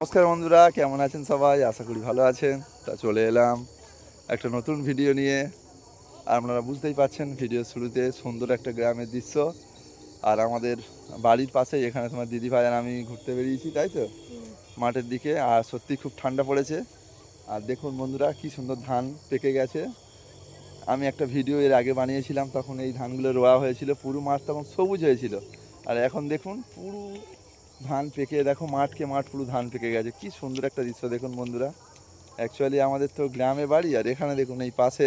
নমস্কার বন্ধুরা কেমন আছেন সবাই? আশা করি ভালো আছেন। তা চলে এলাম একটা নতুন ভিডিও নিয়ে। আর আপনারা বুঝতেই পাচ্ছেন ভিডিও শুরুতে সুন্দর একটা গ্রামের দৃশ্য। আর আমাদের বাড়ির পাশেই এখানে তোমার দিদি ভাই আর আমি ঘুরতে বেরিয়েছি তাই তো? মাঠের দিকে। আর সত্যি খুব ঠান্ডা পড়েছে। আর দেখুন বন্ধুরা কি সুন্দর ধান পেকে গেছে। আমি একটা ভিডিও এর আগে বানিয়েছিলাম তখন এই ধানগুলো রোয়া হয়েছিল। পুরো মাঠ তখন সবুজ হয়েছিল। আর এখন দেখুন পুরো ধান পেকে দেখো মাঠকে মাঠ পুরো ধান পেকে গেছে। কি সুন্দর একটা দৃশ্য দেখুন বন্ধুরা। অ্যাকচুয়ালি আমাদের তো গ্রামে বাড়ি আর এখানে দেখুন এই পাশে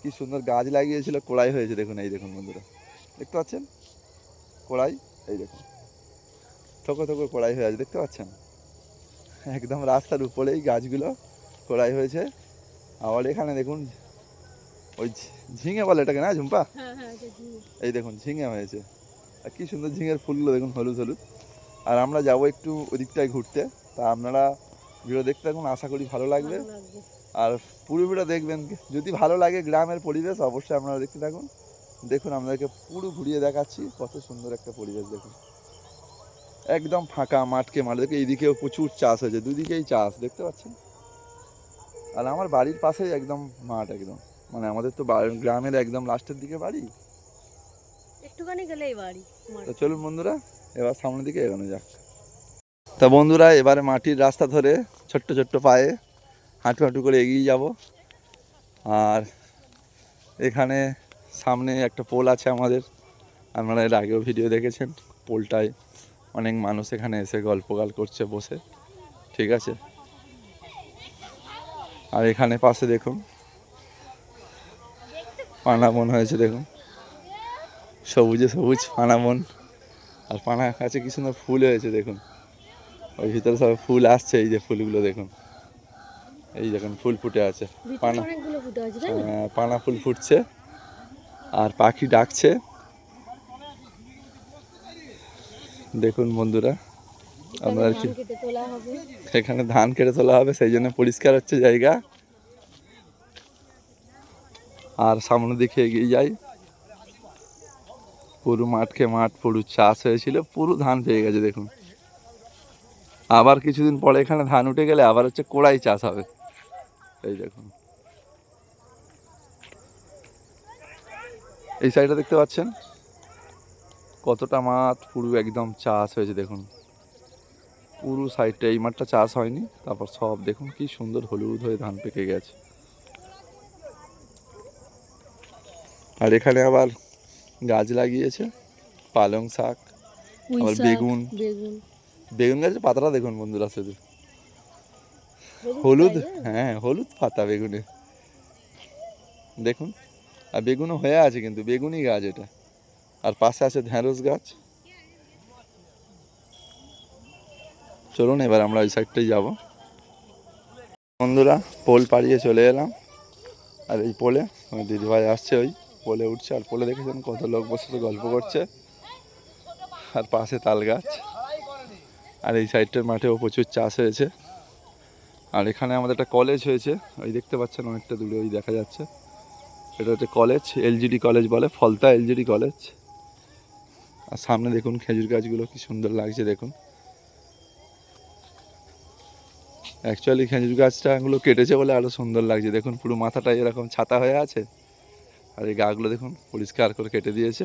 কি সুন্দর গাছ লাগিয়েছিল কড়াই হয়েছে দেখুন এই দেখুন বন্ধুরা। দেখতে পাচ্ছেন? কড়াই এই দেখুন। থোকো থোকো কড়াই হয়ে আছে দেখতে পাচ্ছেন? একদম রাস্তার উপরেই গাছগুলো কড়াই হয়েছে। আবার এখানে দেখুন ওই ঝিঙে বলে এটাকে না ঝুম্পা? হ্যাঁ হ্যাঁ। এই দেখুন ঝিঙে হয়েছে। আর কি সুন্দর ঝিঙের ফুলগুলো দেখুন হলুদ হলুদ। আর আমরা যাব একটু ওদিকটায় ঘুরতে। তা আপনারা ভিডিও দেখতে থাকুন আশা করি ভালো লাগবে। আর পুরো ভিডিও দেখবেন। যদি ভালো লাগে গ্রামের পরিবেশ অবশ্যই আপনারা দেখতে থাকুন। দেখুন আপনাদেরকে পুরো ঘুরিয়ে দেখাচ্ছি কত সুন্দর একটা পরিবেশ দেখুন। একদম ফাঁকা মাঠকে মাঠ। দেখে এইদিকেও প্রচুর চাষ হয়েছে দুদিকেই চাষ দেখতে পাচ্ছেন? আর আমার বাড়ির পাশেই একদম মাঠ একদম। মানে আমাদের তো গ্রামের একদম লাস্টের দিকে বাড়ি। একটুখানি গেলেই বাড়ি তো চলুন বন্ধুরা এবার সামনের দিকে এগোনো যাক। তা বন্ধুরা, এবারে মাটির রাস্তা ধরে ছোট্ট ছোট্ট পায়ে হাঁটু হাঁটু করে এগিয়ে যাব। আর এখানে সামনে একটা পোল আছে আমাদের। আপনারা এর আগেও ভিডিও দেখেছেন, পোলটায় অনেক মানুষ এখানে এসে গল্পগাল করছে, বসে। ঠিক আছে? আর এখানে পাশে দেখুন পানা বন হয়েছে দেখুন। সবুজে সবুজ পানা বন। আর পানা কাছে কি সুন্দর ফুল হয়েছে দেখুন। ওই ভিতরে সব ফুল আসছে এই যে ফুলগুলো দেখুন। এই দেখুন ফুল ফুটে আছে। পানা আহ, পানা ফুল ফুটছে। আর পাখি ডাকছে। দেখুন বন্ধুরা আপনার কি এখানে ধান কেটে তোলা হবে সেই জন্য পরিষ্কার হচ্ছে জায়গা। আর সামনের দিকে এগিয়ে যাই। পুরো মাঠকে মাঠ, পুরো চাষ হয়েছিল, পুরো ধান পেয়ে গেছে, দেখুন। আবার কিছুদিন পরে এখানে ধান উঠে গেলে আবার হচ্ছে কোড়াই চাষ হবে। এই দেখুন। এই সাইডটা দেখতে পাচ্ছেন? কতটা মাঠ পুরো একদম চাষ হয়েছে, দেখুন। পুরো সাইডটা, এই মাঠটা চাষ হয়নি, তারপর সব দেখুন কি সুন্দর হলুদ হয়ে ধান পেকে গেছে। আর এখানে আবার গাছ লাগিয়েছে পালং শাক আবার বেগুন। বেগুন। গাছের পাতাটা দেখুন বন্ধুরা শুধু। হলুদ হ্যাঁ হলুদ পাতা বেগুনে। দেখুন আর বেগুনও হয়ে আছে কিন্তু বেগুনই গাছ এটা। আর পাশে আছে ঢ্যাঁড়স গাছ। চলুন এবার আমরা ওই সাইডটাই যাব। বন্ধুরা পোল পাড়িয়ে চলে এলাম। আর এই পোলে আমার দিদিভাই আসছে ওই পোলে উঠছে আর পোলে দেখেছেন কত লোক বসে গল্প করছে। আর পাশে তাল গাছ। আর এই সাইডটার মাঠেও প্রচুর চাষ হয়েছে। আর এখানে আমাদের একটা কলেজ হয়েছে। ওই দেখতে পাচ্ছেন অনেকটা দূরে, ওই দেখা যাচ্ছে। এটা হচ্ছে কলেজ এলজিডি কলেজ বলে, ফলতা এলজিডি কলেজ আর সামনে দেখুন খেজুর গাছগুলো কি সুন্দর লাগছে, দেখুন। অ্যাকচুয়ালি খেজুর গাছটাগুলো কেটেছে বলে আরও সুন্দর লাগছে। দেখুন পুরো মাথাটা এরকম ছাতা হয়ে আছে। আর এই গাছগুলো দেখুন পরিষ্কার করে কেটে দিয়েছে।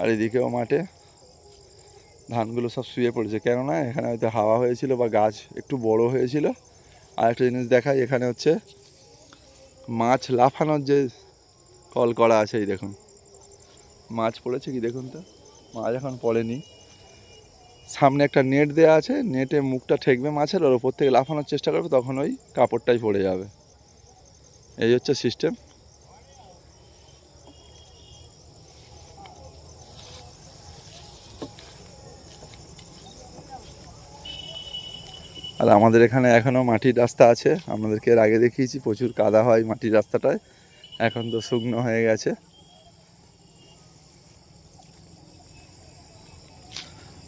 আর এদিকেও মাঠে ধানগুলো সব শুয়ে পড়েছে। কেননা এখানে হয়তো হাওয়া হয়েছিল বা গাছ একটু বড় হয়েছিল। আর একটা জিনিস দেখাই, এখানে হচ্ছে মাছ লাফানোর যে কল করা আছে, এই দেখুন। মাছ পড়েছে কি দেখুন তো? মাছ এখন পড়েনি। সামনে একটা নেট দেওয়া আছে, নেটে মুখটা ঠেকবে মাছের ওর ওপর থেকে লাফানোর চেষ্টা করবে, তখন ওই কাপড়টাই পড়ে যাবে। এই হচ্ছে সিস্টেম। আর আমাদের এখানে এখনও মাটির রাস্তা আছে। আমাদেরকে এর আগে দেখিয়েছি, প্রচুর কাদা হয় মাটির রাস্তাটায়। এখন তো শুকনো হয়ে গেছে।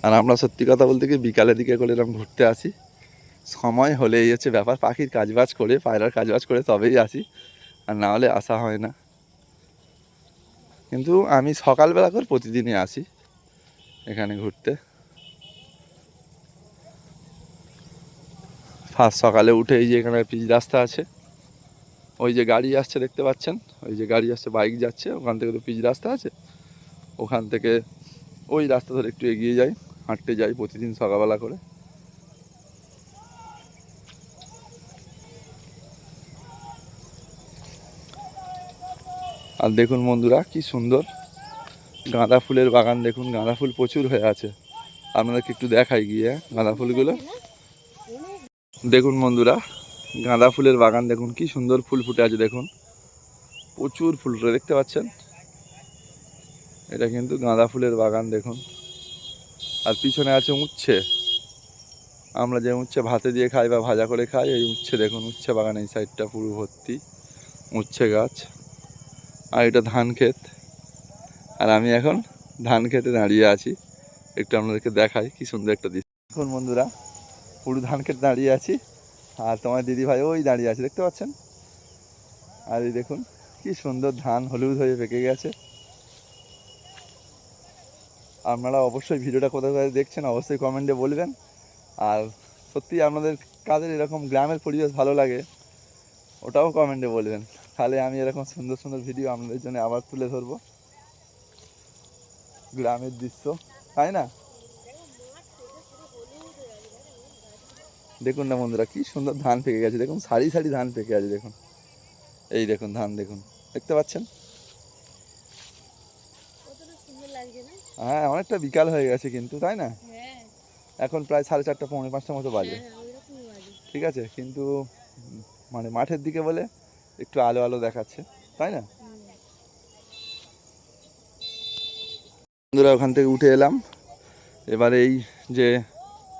আর আমরা সত্যি কথা বলতে কি বিকালের দিকে করে এরকম ঘুরতে আসি। সময় হলে এই হচ্ছে ব্যাপার, পাখির কাজবাজ করে, পায়রার কাজবাজ করে তবেই আসি। আর না হলে আসা হয় না। কিন্তু আমি সকালবেলা করে প্রতিদিনই আসি এখানে ঘুরতে। ফার্স্ট সকালে উঠে এই যে এখানে পিচ রাস্তা আছে। ওই যে গাড়ি আসছে দেখতে পাচ্ছেন? ওই যে গাড়ি আসছে, বাইক যাচ্ছে, ওখান থেকে তো পিচ রাস্তা আছে। ওখান থেকে ওই রাস্তা ধরে একটু এগিয়ে যাই, হাঁটতে যাই প্রতিদিন সকালবেলা করে। আর দেখুন বন্ধুরা, কি সুন্দর। গাঁদা ফুলের বাগান দেখুন, গাঁদা ফুল প্রচুর হয়ে আছে। আপনাদেরকে একটু দেখাই গিয়ে গাঁদা ফুলগুলো। দেখুন বন্ধুরা, গাঁদা ফুলের বাগান দেখুন, কি সুন্দর ফুল ফুটে আছে দেখুন। প্রচুর ফুল ফুটে, দেখতে পাচ্ছেন? এটা কিন্তু গাঁদা ফুলের বাগান দেখুন। আর পিছনে আছে উচ্ছে। আমরা যে উচ্ছে ভাতে দিয়ে খাই বা ভাজা করে খাই, এই উচ্ছে দেখুন, উচ্ছে বাগান এই সাইডটা পুরো ভর্তি, উচ্ছে গাছ। আর এটা ধান ক্ষেত। আর আমি এখন ধান খেতে দাঁড়িয়ে আছি। একটু আপনাদেরকে দেখাই, কি সুন্দর একটা দৃশ্য। এখন বন্ধুরা পুরো ধান খেতে দাঁড়িয়ে আছি। আর তোমার দিদি ভাই ওই দাঁড়িয়ে আছে, দেখতে পাচ্ছেন? আর এই দেখুন, কি সুন্দর ধান হলুদ হয়ে পেকে গেছে। আপনারা অবশ্যই ভিডিওটা কোথায় কোথায় দেখছেন, অবশ্যই কমেন্টে বলবেন। আর সত্যি আপনাদের কাদের এরকম গ্রামের পরিবেশ ভালো লাগে, ওটাও কমেন্টে বলবেন। তাহলে আমি এরকম সুন্দর সুন্দর ভিডিও আপনাদের জন্য আবার তুলে ধরবো। গ্রামের দৃশ্য, তাই না? দেখুন না বন্ধুরা কি সুন্দর ধান পেকে গেছে। দেখুন সারি সারি ধান পেকে আছে দেখুন। এই দেখুন ধান দেখুন। দেখতে পাচ্ছেন? হ্যাঁ অনেকটা বিকাল হয়ে গেছে কিন্তু তাই না? হ্যাঁ। এখন প্রায় সাড়ে চারটা পৌনে পাঁচটা মতো বাজে। হ্যাঁ ওইরকমই বাজে। ঠিক আছে কিন্তু মানে মাঠের দিকে বলে একটু আলো আলো দেখাচ্ছে তাই না। বন্ধুরা ওখান থেকে উঠে এলাম। এবার এই যে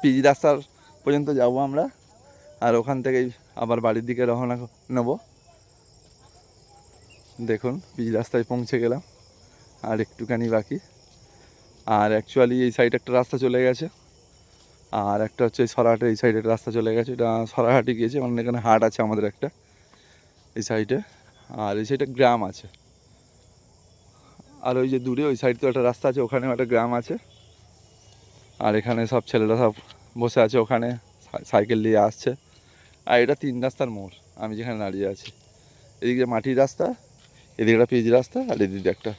পিজি রাস্তার পর্যন্ত যাব আমরা। আর ওখান থেকেই আবার বাড়ির দিকে রওনা নেব। দেখুন পিচ রাস্তায় পৌঁছে গেলাম। আর একটুখানি বাকি। আর অ্যাকচুয়ালি এই সাইডে একটা রাস্তা চলে গেছে। আর একটা হচ্ছে এই সরাহাটের এই সাইডে একটা রাস্তা চলে গেছে। এটা সরাহাটে গিয়েছে মানে এখানে হাট আছে আমাদের একটা। এই সাইডে আর এই সাইডে গ্রাম আছে। আর ওই যে দূরে ওই সাইড তো একটা রাস্তা আছে, ওখানেও একটা গ্রাম আছে। আর এখানে সব ছেলেরা সব বসে আছে ওখানে সাইকেল নিয়ে আসছে। আর এটা তিন রাস্তার মোড় আমি যেখানে দাঁড়িয়ে আছি। এদিকে মাটির রাস্তা এদিকে একটা পিচ রাস্তা আর এদিকে একটা।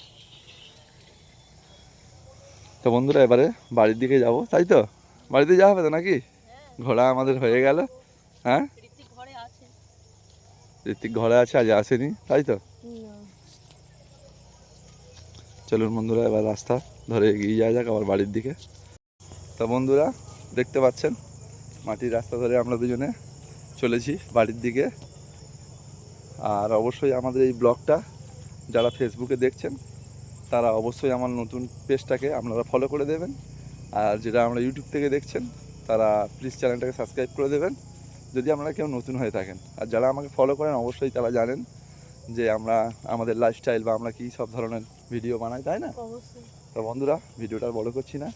তো বন্ধুরা এবারে বাড়ির দিকে যাব তাই তো? বাড়িতে যাওয়া হবে তো নাকি? ঘোড়া আমাদের হয়ে গেল হ্যাঁ? ঋতিক ঘরে আছে আছে আজ আসেনি তাই তো? চলুন বন্ধুরা এবার রাস্তা ধরে এগিয়ে যাওয়া যাক আবার বাড়ির দিকে। তা বন্ধুরা দেখতে পাচ্ছেন? মাটির রাস্তা ধরে আমরা দুজনে চলেছি বাড়ির দিকে। আর অবশ্যই আমাদের এই ব্লগটা যারা ফেসবুকে দেখছেন তারা অবশ্যই আমার নতুন পেজটাকে আপনারা ফলো করে দেবেন। আর যেটা আমরা ইউটিউব থেকে দেখছেন তারা প্লিজ চ্যানেলটাকে সাবস্ক্রাইব করে দেবেন। যদি আপনারা কেউ নতুন হয়ে থাকেন আর যারা আমাকে ফলো করেন অবশ্যই তারা জানেন যে আমরা আমাদের লাইফস্টাইল বা আমরা কী সব ধরনের ভিডিও বানাই তাই না? তো বন্ধুরা ভিডিওটা বড় করছি না।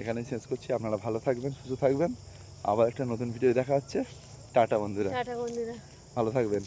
এখানেই শেষ করছি। আপনারা ভালো থাকবেন সুস্থ থাকবেন। আবার একটা নতুন ভিডিও দেখা হচ্ছে। টাটা বন্ধুরা। টাটা বন্ধুরা। ভালো থাকবেন।